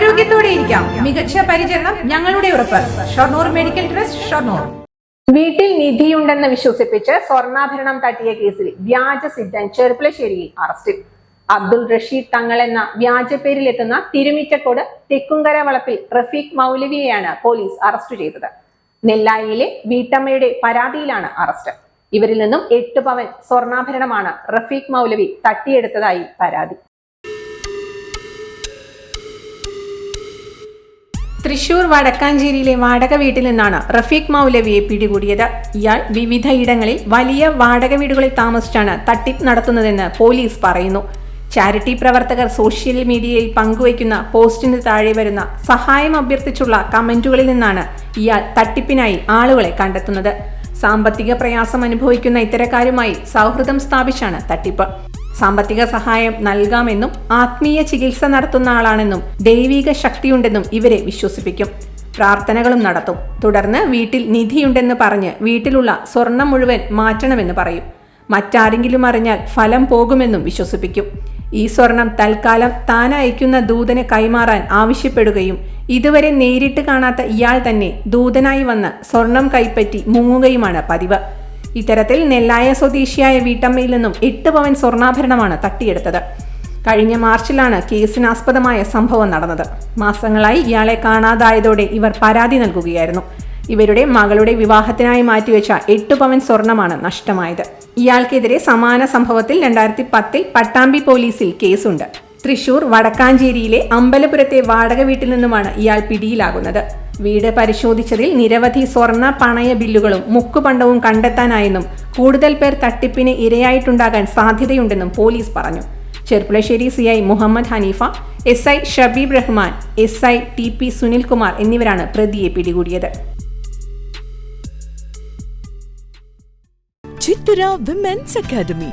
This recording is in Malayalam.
ആരോഗ്യത്തോടെ ഇരിക്കാം. മികച്ച പരിചരണം ഞങ്ങളുടെ ഉറപ്പ്. Shoranur medical trust Shoranur. വീട്ടിൽ നിധിയുണ്ടെന്ന് വിശ്വസിപ്പിച്ച് സ്വർണാഭരണം തട്ടിയ കേസിൽ വ്യാജ സിദ്ധൻ ചെറുപ്പളശ്ശേരിയിൽ അറസ്റ്റിൽ അബ്ദുൾ റഷീദ് തങ്ങൾ എന്ന വ്യാജ പേരിലെത്തുന്ന തിരുമിറ്റക്കോട് തെക്കുംകര വളപ്പിൽ റഫീഖ് മൗലവിയെയാണ് പോലീസ് അറസ്റ്റ് ചെയ്തത്. നെല്ലായിയിലെ വീട്ടമ്മയുടെ പരാതിയിലാണ് അറസ്റ്റ്. ഇവരിൽ നിന്നും എട്ട് പവൻ സ്വർണാഭരണമാണ് റഫീഖ് മൗലവി തട്ടിയെടുത്തതായി പരാതി. തൃശൂർ വടക്കാഞ്ചേരിയിലെ വാടക വീട്ടിൽ നിന്നാണ് റഫീഖ് മൗലവിയെ പിടികൂടിയത് ഇയാൾ വിവിധ ഇടങ്ങളിൽ വലിയ വാടക വീടുകളിൽ താമസിച്ചാണ് തട്ടിപ്പ് നടത്തുന്നതെന്ന് പോലീസ് പറയുന്നു. ചാരിറ്റി പ്രവർത്തകർ സോഷ്യൽ മീഡിയയിൽ പങ്കുവയ്ക്കുന്ന പോസ്റ്റിന് താഴെ വരുന്ന സഹായം അഭ്യർത്ഥിച്ചുള്ള കമന്റുകളിൽ നിന്നാണ് ഇയാൾ തട്ടിപ്പിനായി ആളുകളെ കണ്ടെത്തുന്നത്. സാമ്പത്തിക പ്രയാസം അനുഭവിക്കുന്ന ഇത്തരക്കാരുമായി സൗഹൃദം സ്ഥാപിച്ചാണ് തട്ടിപ്പ്. സാമ്പത്തിക സഹായം നൽകാമെന്നും ആത്മീയ ചികിത്സ നടത്തുന്ന ആളാണെന്നും ദൈവിക ശക്തിയുണ്ടെന്നും ഇവരെ വിശ്വസിപ്പിക്കും. പ്രാർത്ഥനകളും നടത്തും. തുടർന്ന് വീട്ടിൽ നിധിയുണ്ടെന്ന് പറഞ്ഞ് വീട്ടിലുള്ള സ്വർണം മുഴുവൻ മാറ്റണമെന്ന് പറയും. മറ്റാരെങ്കിലും അറിഞ്ഞാൽ ഫലം പോകുമെന്നും വിശ്വസിപ്പിക്കും. ഈ സ്വർണം തൽക്കാലം താൻ അയക്കുന്ന ദൂതനെ കൈമാറാൻ ആവശ്യപ്പെടുകയും ഇതുവരെ നേരിട്ട് കാണാത്ത ഇയാൾ തന്നെ ദൂതനായി വന്ന് സ്വർണം കൈപ്പറ്റി മുങ്ങുകയുമാണ് പതിവ്. ഇത്തരത്തിൽ നെല്ലായ സ്വദേശിയായ വീട്ടമ്മയിൽ നിന്നും എട്ട് പവൻ സ്വർണാഭരണമാണ് തട്ടിയെടുത്തത്. കഴിഞ്ഞ മാർച്ചിലാണ് കേസിനാസ്പദമായ സംഭവം നടന്നത്. മാസങ്ങളായി ഇയാളെ കാണാതായതോടെ ഇവർ പരാതി നൽകുകയായിരുന്നു. ഇവരുടെ മകളുടെ വിവാഹത്തിനായി മാറ്റിവെച്ച എട്ട് പവൻ സ്വർണമാണ് നഷ്ടമായത്. ഇയാൾക്കെതിരെ സമാന സംഭവത്തിൽ രണ്ടായിരത്തി പത്തിൽ പട്ടാമ്പി പോലീസിൽ കേസുണ്ട്. തൃശൂർ വടക്കാഞ്ചേരിയിലെ അമ്പലപുരത്തെ വാടക വീട്ടിൽ നിന്നുമാണ് ഇയാൾ പിടിയിലാകുന്നത്. വീട് പരിശോധിച്ചതിൽ നിരവധി സ്വർണ പണയ ബില്ലുകളും മുക്കുപണ്ടവും കണ്ടെത്താനായെന്നും കൂടുതൽ പേർ തട്ടിപ്പിന് ഇരയായിട്ടുണ്ടാകാൻ സാധ്യതയുണ്ടെന്നും പോലീസ് പറഞ്ഞു. Cherpulassery C I Muhammad Haneefa S I Shabeeb Rahman S I T P Sunilkumar എന്നിവരാണ് പ്രതിയെ പിടികൂടിയത്. Chithara women's academy.